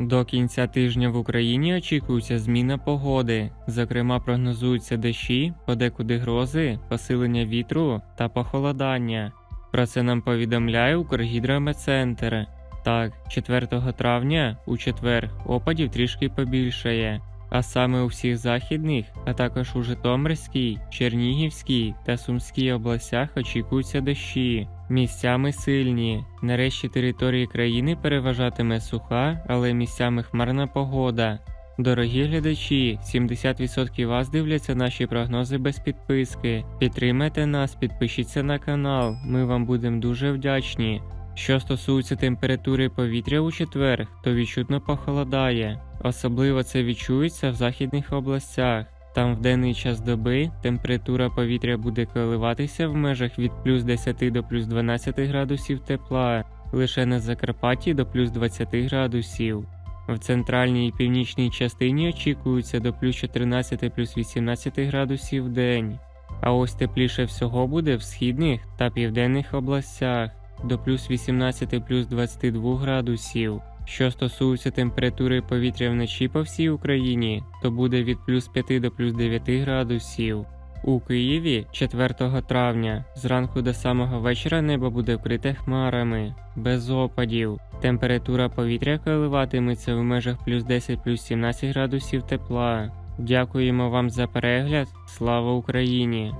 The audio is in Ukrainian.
До кінця тижня в Україні очікується зміна погоди. Зокрема, прогнозуються дощі, подекуди грози, посилення вітру та похолодання. Про це нам повідомляє Укргідрометцентр. Так, 4 травня у четвер опадів трішки побільшає, а саме у всіх західних, а також у Житомирській, Чернігівській та Сумській областях очікуються дощі. Місцями сильні. На решті території країни переважатиме суха, але місцями хмарна погода. Дорогі глядачі, 70% вас дивляться наші прогнози без підписки. Підтримайте нас, підпишіться на канал, ми вам будемо дуже вдячні. Що стосується температури повітря у четвер, то відчутно похолодає. Особливо це відчується в західних областях. Там в денний час доби температура повітря буде коливатися в межах від плюс 10 до плюс 12 градусів тепла, лише на Закарпатті до плюс 20 градусів. В центральній і північній частині очікується до плюс 14 плюс 18 градусів в день. А ось тепліше всього буде в східних та південних областях до плюс 18 плюс 22 градусів. Що стосується температури повітря вночі по всій Україні, то буде від плюс 5 до плюс 9 градусів. У Києві 4 травня зранку до самого вечора небо буде вкрите хмарами, без опадів. Температура повітря коливатиметься в межах плюс 10 плюс 17 градусів тепла. Дякуємо вам за перегляд. Слава Україні!